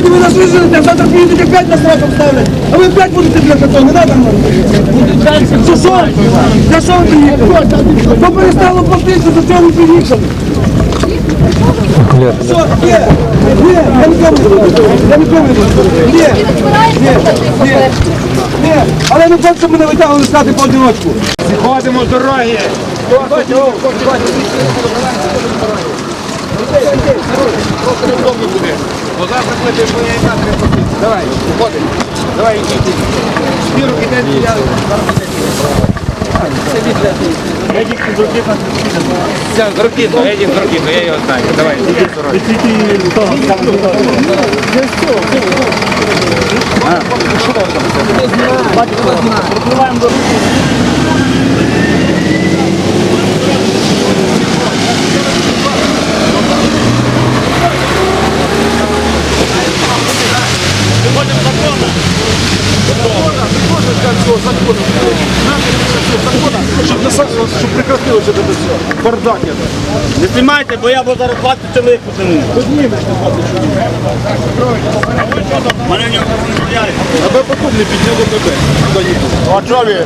Сьогодні ви нас виженете, а завтра приїдете опять на сроком ставлять. А ви опять будете для того, не надо нам. Що що? Для що ви приїхали? Бо перестало платити, за чого ви приїхали? Що? Ні, ні, я не буду. Я не буду. Ні, ні, ні. Але не так, щоб мене витягували з хати поодиночку. Ходимо з дороги. Бо завтра буде твоя яка треба. Давай, виходимо. Давай, йдіть. Спіру кидайте, я Все, з руки, ну, Едін з руки, ну я його знаю. Давай, іди з дороги. Щоб прекратили вже це все. Бардак я. Не знімайте, бо я бо зараз 20 чоловік потягну. Мене. Аби потім не підняли тебе. А що ви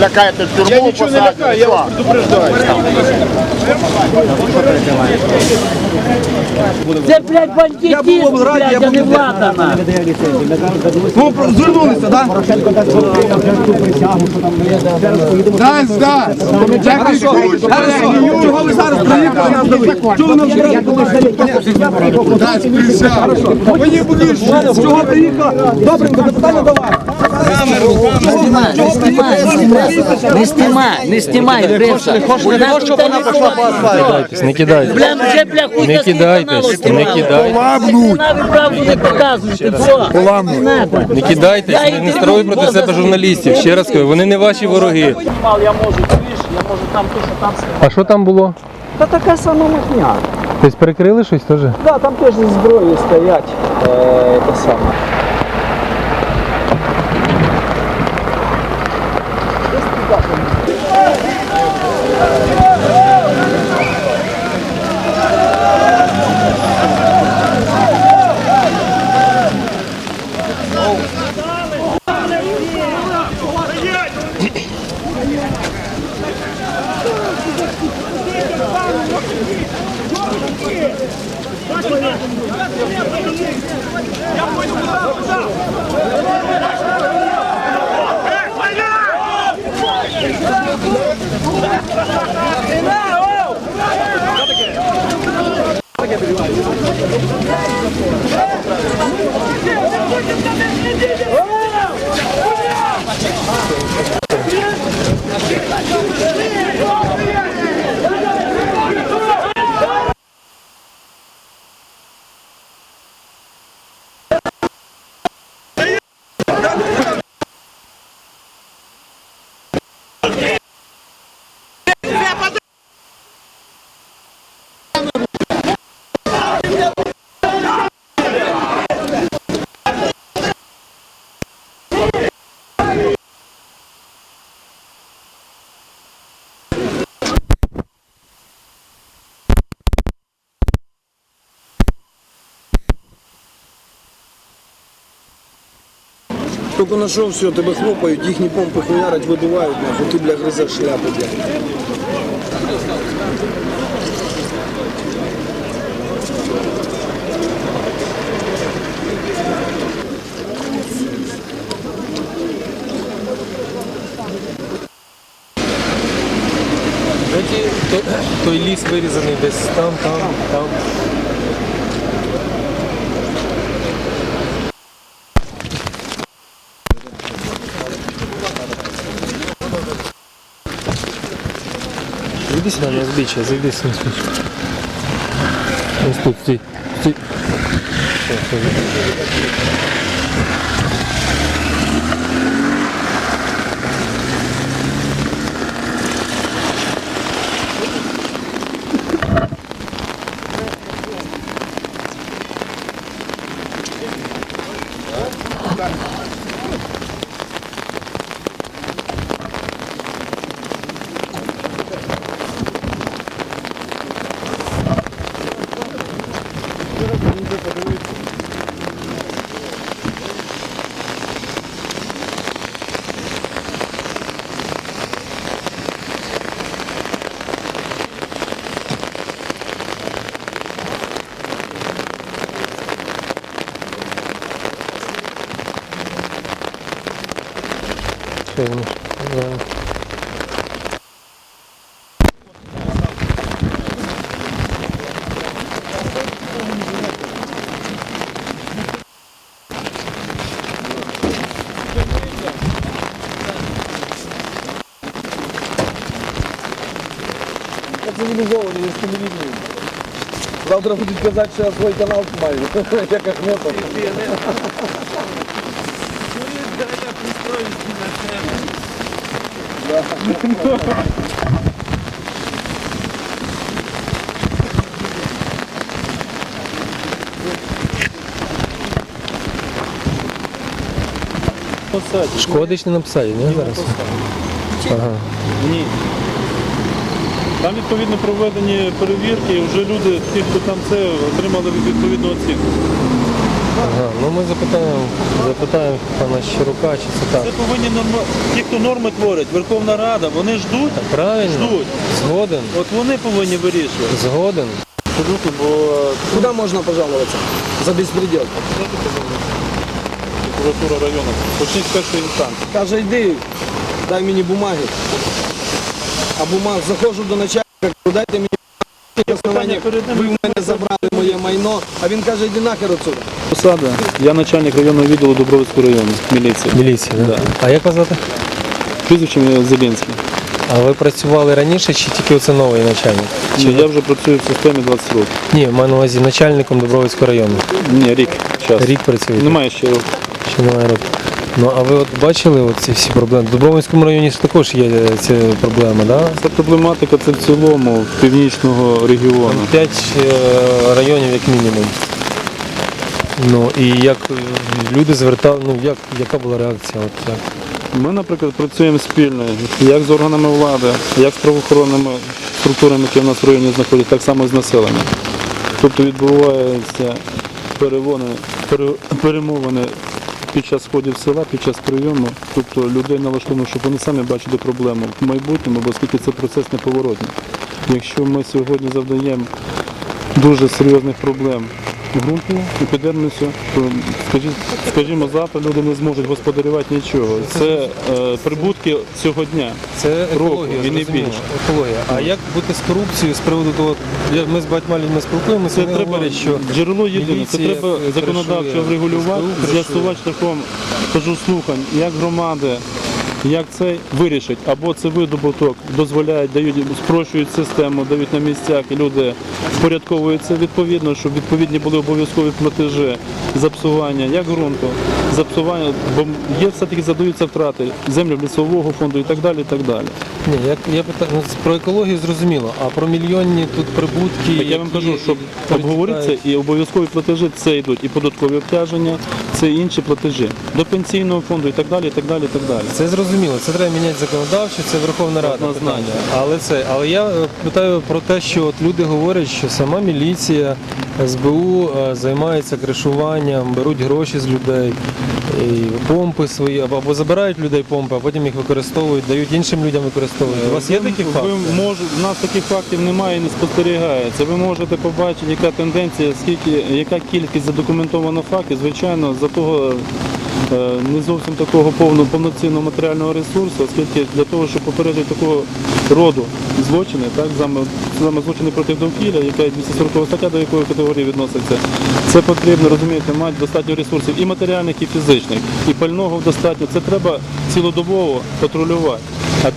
лякаєте в тюрму? Я нічого не лякаю, я вас предупреждаю. Це, блядь, в бандитизм, блядь, а не влада, на. Ну, про- звернулися, так? Дай, дай. Чого ви зараз приїхали? Чого нам Мені будеш. Чого приїхала? Запитання до вас. Не знімай, не знімай, не знімай, не знімай, Гриша. Не хочу, щоб вона пішла по асфальту. Не кидайте. Бля, ну вже, бля, Не кидайтесь, не знімала. кидайте. Ви навіть правду не показуєте. Не кидайтесь, не, не строїть проти себе журналістів. Ще раз кажу, вони не ваші вороги. Я можу, я можу там то, що там А що там було? Та така сама махня. Тобто перекрили щось теж? Да, там теж зі зброєю стоять. Е, те саме. Тільки знайшов все, тебе хлопають, їхні помпи хуярять, видувають, нахуй, ти, бля, гризеш шляпу, бля. Той ліс вирізаний десь там, там, там. Зайди сюди на узбіччя, зайди сюди. Ось тут, стій. стій. Все, все. Міша, Міша. Цивілізовані, не стимулізовані. Завтра будуть казати, що я свій канал маю, як Ахметов. Шкодич не написали, ні, зараз? Ага. Ні. Там відповідно проведені перевірки, і вже люди, ті, хто там це, отримали відповідну оцінку. Ага. Ну ми запитаємо, запитаємо пана Щирука, чи це так. Це повинні норма... ті, хто норми творять, Верховна Рада, вони ждуть, Правильно? ждуть. Згоден? От вони повинні вирішувати. Згоден. Бо Куди можна пожалуватися? За безпредел. прокуратура району. Почніть з першої інстанції. Каже, йди, дай мені бумаги. А бумаг, заходжу до начальника, кажу, дайте мені ви в мене забрали моє майно, а він каже, йди нахер отсюда. Посада. Я начальник районного відділу Дубровицького району, міліції. Міліція, да? А як вас звати? Прізвище Зелінський. А ви працювали раніше чи тільки оце новий начальник? Чи я вже працюю в системі 20 років? Ні, маю на увазі начальником Дубровицького району. Ні, рік час. Рік працюєте? Немає ще років. Ще немає року. Ну а ви от бачили от ці всі проблеми? В Дубровинському районі ж також є е, ці проблеми, да? Ця проблематика це в цілому північного регіону. П'ять е, районів як мінімум. Ну і як люди звертали, ну як яка була реакція? От як? Ми, наприклад, працюємо спільно як з органами влади, як з правоохоронними структурами, які в нас в районі знаходяться, так само і з населенням. Тобто відбуваються перемовини під час сходів села, під час прийому. Тобто людей налаштовано, щоб вони самі бачили проблему в майбутньому, бо оскільки це процес неповоротний. Якщо ми сьогодні завдаємо дуже серйозних проблем ґрунту і скажі- скажімо, завтра люди не зможуть господарювати нічого. Це е, прибутки цього дня. Це екологія, і не більше. екологія. А як бути з корупцією з приводу того, я- ми з багатьма людьми спілкуємося, Це вони треба говорять, що джерело єдине. Це міліція треба кришує, законодавчо врегулювати, СБУ кришує. з'ясувати шляхом кажу слухань, як громади. Як це вирішить, або це видобуток дозволяють, дають спрощують систему, дають на місцях, і люди впорядковуються відповідно, щоб відповідні були обов'язкові платежі за псування, як ґрунту, за псування, бо є все-таки задаються втрати землю лісового фонду і так далі. І так далі. ні, я, я питаю ну, про екологію зрозуміло, а про мільйонні тут прибутки. Так я вам які кажу, щоб обговорити це і обов'язкові платежі, це йдуть і податкові обтяження, це інші платежі до пенсійного фонду і так далі. І так далі, і так далі. Це зрозуміло, це треба міняти законодавчо, це Верховна Рада питання. Але це, але я е, питаю про те, що от люди говорять, що сама міліція, СБУ е, займається кришуванням, беруть гроші з людей, і помпи свої, або, або забирають людей помпи, а потім їх використовують, дають іншим людям використовувати. У вас є такі факти? Ви мож, у нас таких фактів немає і не спостерігається. Ви можете побачити, яка тенденція, скільки, яка кількість задокументовано фактів. Звичайно, за того е, не зовсім такого повного повноцінного матеріального ресурсу, оскільки для того, щоб попередити такого роду злочини, так, саме, злочини проти довкілля, яка є 240 стаття, до якої категорії відноситься, це потрібно, розумієте, мати достатньо ресурсів і матеріальних, і фізичних, і пального достатньо. Це треба цілодобово патрулювати. А